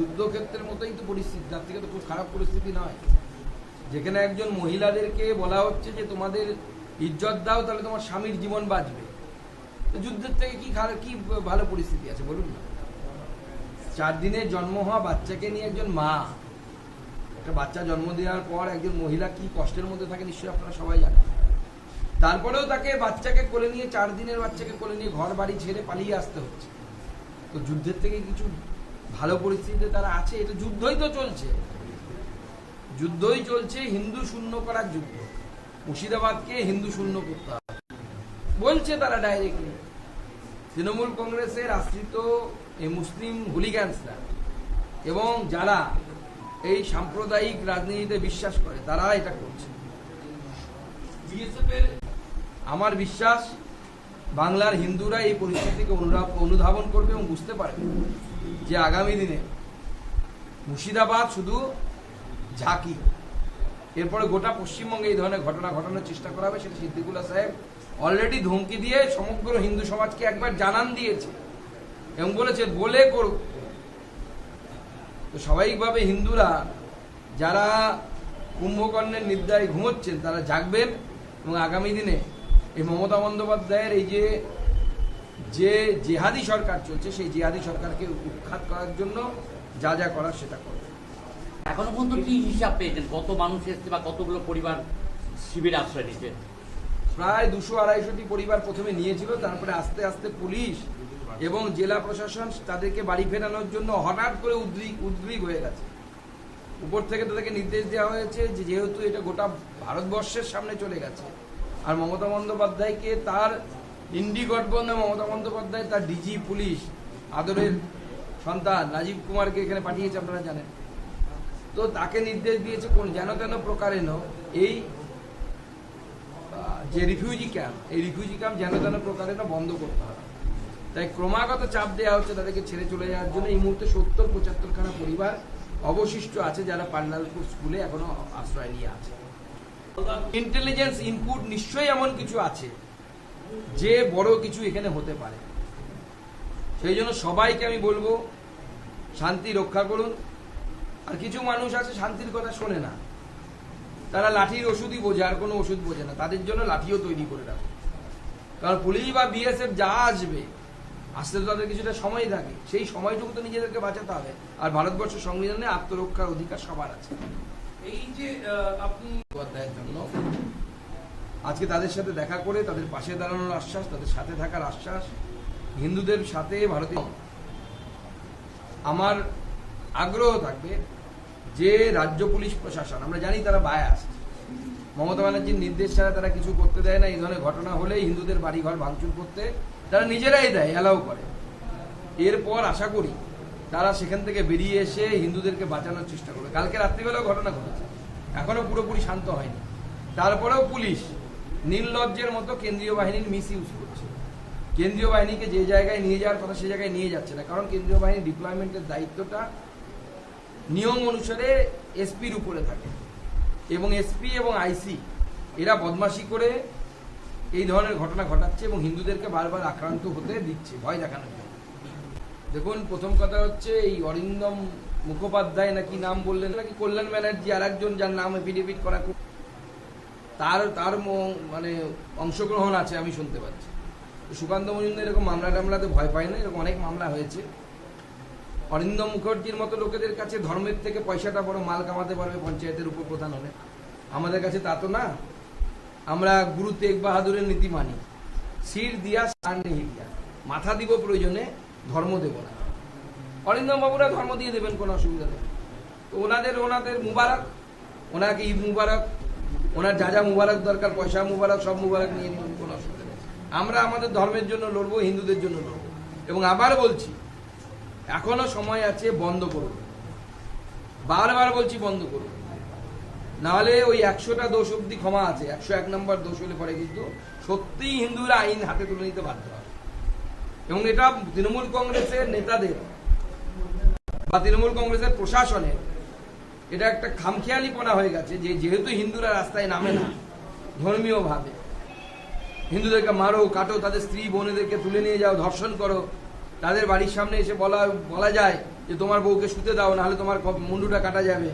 যুদ্ধক্ষেত্রের মতোই তো পরিস্থিতি তার থেকে তো খুব খারাপ পরিস্থিতি নয়। যেখানে একজন মহিলাদেরকে বলা হচ্ছে যে তোমাদের ইজ্জত দাও, তাহলে তোমার স্বামীর জীবন বাঁচবে। যুদ্ধের থেকে কি খারাপ, কি ভালো পরিস্থিতি আছে বলুন না? চার দিনের জন্ম হওয়া বাচ্চাকে নিয়ে একজন মা, একটা বাচ্চা জন্ম দেওয়ার পর একজন মহিলা কি কষ্টের মধ্যে থাকে নিশ্চয়ই আপনারা সবাই জানেন। তারপরেও তাকে বাচ্চাকে কোলে নিয়ে, চার দিনের বাচ্চাকে কোলে নিয়ে ঘর বাড়ি ছেড়ে পালিয়ে আসতে হচ্ছে। তো যুদ্ধের থেকে কিছু ভালো পরিস্থিতিতে তারা আছে, এটা যুদ্ধই তো চলছে। যুদ্ধই চলছে, হিন্দু শূন্য করার যুদ্ধ। মুর্শিদাবাদকে হিন্দু শূন্য করতে হবে। বলছে তারা ডাইরেক্টলি তৃণমূল কংগ্রেসের আশ্রিত এই মুসলিম হুলিগ্যান্সরা এবং যারা এই সাম্প্রদায়িক রাজনীতিতে বিশ্বাস করে, তারা এটা করছে। আমার বিশ্বাস, বাংলার হিন্দুরা এই পরিস্থিতিকে অনুধাবন করবে এবং বুঝতে পারবে। যে আগামী দিনে মুর্শিদাবাদ শুধু ঝাঁকি। এরপরে গোটা পশ্চিমবঙ্গে এই ধরনের ঘটনা ঘটানোর চেষ্টা করা হবে, সেটা সিদ্দিকুল্লাহ সাহেব অলরেডি ধমকি দিয়ে সমগ্র হিন্দু সমাজকে একবার জানান দিয়েছে এবং বলেছে, বলে করুক। তো স্বাভাবিকভাবে হিন্দুরা যারা কুম্ভকর্ণের নিদ্রায় ঘুমোচ্ছেন, তারা জাগবেন এবং আগামী দিনে এই মমতা বন্দ্যোপাধ্যায়ের এই যে যে জেহাদি সরকার চলছে সেই জেহাদি সরকারকে উৎখাত করার জন্য যা যা করার সেটা করবে। এখনও পর্যন্ত কি হিসাব পেয়েছেন? কত মানুষ এসছে বা কতগুলো পরিবার শিবিরে আশ্রয় নিচ্ছে প্রায় দুশো আড়াইশোটি পরিবার প্রথমে নিয়েছিল তারপরে আস্তে আস্তে পুলিশ এবং জেলা প্রশাসন তাদেরকে বাড়ি ফেরানোর জন্য হঠাৎ করে উদ্রিক উদ্গ্রীব হয়ে গেছে। উপর থেকে তাদেরকে নির্দেশ দেওয়া হয়েছে যে যেহেতু এটা গোটা ভারতবর্ষের সামনে চলে গেছে আর মমতা বন্দ্যোপাধ্যায়কে তার ইন্ডি গঠবন্ধন মমতা বন্দ্যোপাধ্যায়, তার ডিজি পুলিশ, আদরের সন্তান রাজীব কুমারকে এখানে পাঠিয়েছে, আপনারা জানেন। তো তাকে নির্দেশ দিয়েছে কোন যেন তেন প্রকারেণ এই যে রিফিউজি ক্যাম্প এই রিফিউজি ক্যাম্প যেন তেন না বন্ধ করতে হবে। তাই ক্রমাগত চাপ দেওয়া হচ্ছে তাদেরকে ছেড়ে চলে যাওয়ার জন্য। এই মুহূর্তে সত্তর পঁচাত্তর খানা পরিবার অবশিষ্ট আছে যারা পান্ডালপুর স্কুলে এখনও আশ্রয় নিয়ে আছে। ইন্টেলিজেন্স ইনপুট নিশ্চয়ই এমন কিছু আছে যে বড় কিছু এখানে হতে পারে। সেই জন্য সবাইকে আমি বলব শান্তি রক্ষা করুন। আর কিছু মানুষ আছে শান্তির কথা শোনে না। তারা লাঠির ওষুধই বোঝে আর কোনো ওষুধ বোঝে না। তাদের জন্য লাঠিও তৈরি করে রাখে। কারণ পুলিশ বা বিএসএফ যা আসবে আসতে তো তাদের কিছুটা সময় থাকে। সেই সময়টুকু তো নিজেদেরকে বাঁচাতে হবে। আর ভারতবর্ষের সংবিধানে আত্মরক্ষার অধিকার সবার আছে। এই যে আপনি জন্য আজকে তাদের সাথে দেখা করে তাদের পাশে দাঁড়ানোর আশ্বাস, তাদের সাথে থাকার আশ্বাস, হিন্দুদের সাথে ভারতীয় আমার আগ্রহ থাকবে যে রাজ্য পুলিশ প্রশাসন, আমরা জানি তারা বায়াস মমতা ব্যানার্জির নির্দেশ ছাড়া তারা কিছু করতে দেয় না, এই ধরনের ঘটনা হলেই হিন্দুদের বাড়িঘর ভাঙচুর করতে তারা নিজেরাই দেয় অ্যালাউ করে। এরপর আশা করি তারা সেখান থেকে বেরিয়ে এসে হিন্দুদেরকে বাঁচানোর চেষ্টা করবে। কালকে রাত্রিবেলাও ঘটনা ঘটেছে। এখনও পুরোপুরি শান্ত হয়নি। তারপরেও পুলিশ নির্লজ্জের মতো কেন্দ্রীয় বাহিনীর মিস ইউজ করছে। কেন্দ্রীয় বাহিনীকে যে জায়গায় নিয়ে যাওয়ার কথা সে জায়গায় নিয়ে যাচ্ছে না, কারণ কেন্দ্রীয় বাহিনীর ডিপ্লয়মেন্টের দায়িত্বটা নিয়ম অনুসারে এসপির উপরে থাকে। এবং এসপি এবং আইসি এরা বদমাশি করে এই ধরনের ঘটনা ঘটাচ্ছে এবং হিন্দুদেরকে বারবার আক্রান্ত হতে দিচ্ছে, ভয় দেখানোর জন্য। দেখুন, প্রথম কথা হচ্ছে এই অরিন্দম মুখোপাধ্যায় নাকি নাম বললেন, নাকি কল্যাণ ব্যানার্জি আর একজন যার নাম এফিডেভিট করা খুব তার তার মানে অংশগ্রহণ আছে, আমি শুনতে পাচ্ছি। সুকান্ত মজুমদার এরকম মামলা টামলাতে ভয় পায় না, এরকম অনেক মামলা হয়েছে। অরিন্দম মুখার্জির মতো লোকেদের কাছে ধর্মের থেকে পয়সাটা বড় মাল কামাতে পারবে পঞ্চায়েতের উপপ্রধান হলে। আমাদের কাছে তা তো না। আমরা গুরু তেগ বাহাদুরের নীতি মানি। শির দিয়া, সার নেহি দিয়া। মাথা দিব প্রয়োজনে, ধর্ম দেব না। অরিন্দম বাবুরা ধর্ম দিয়ে দেবেন, কোনো অসুবিধা নেই। তো ওনাদের ওনাদের মুবারক, ওনাকে ঈদ মুবারক ওনার যা যা মুবারক দরকার, পয়সা মুবারক, সব মুবারক নিয়ে নিন, কোনো অসুবিধা নেই। আমরা আমাদের ধর্মের জন্য লড়বো, হিন্দুদের জন্য লড়বো। এবং আবার বলছি, এখনও সময় আছে, বন্ধ করুন। বারবার বলছি, বন্ধ করুন। নাহলে ওই একশোটা দোষ অব্দি ক্ষমা আছে। একশো এক নম্বর দোষ হলে পরে কিন্তু সত্যিই হিন্দুরা আইন হাতে তুলে নিতে বাধ্য হয় এবং এটা তৃণমূল কংগ্রেসের নেতাদের বা তৃণমূল কংগ্রেসের প্রশাসনের এটা একটা খামখেয়ালিপনা হয়ে গেছে যে যেহেতু হিন্দুরা রাস্তায় নামে না ধর্মীয়ভাবে হিন্দুদেরকে মারো, কাটো, তাদের স্ত্রী, বোনেদেরকে তুলে নিয়ে যাও, ধর্ষণ করো। তাদের বাড়ির সামনে এসে বলা বলা যায় যে তোমার বউকে শুতে দাও, নাহলে তোমার মুন্ডুটা কাটা যাবে।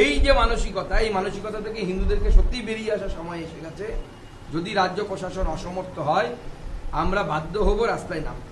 এই যে মানসিকতা, এই মানসিকতা থেকে হিন্দুদেরকে সত্যিই বেরিয়ে আসার সময় এসে গেছে। যদি রাজ্য প্রশাসন অসমর্থ হয়, আমরা বাধ্য হব রাস্তায় নামতে।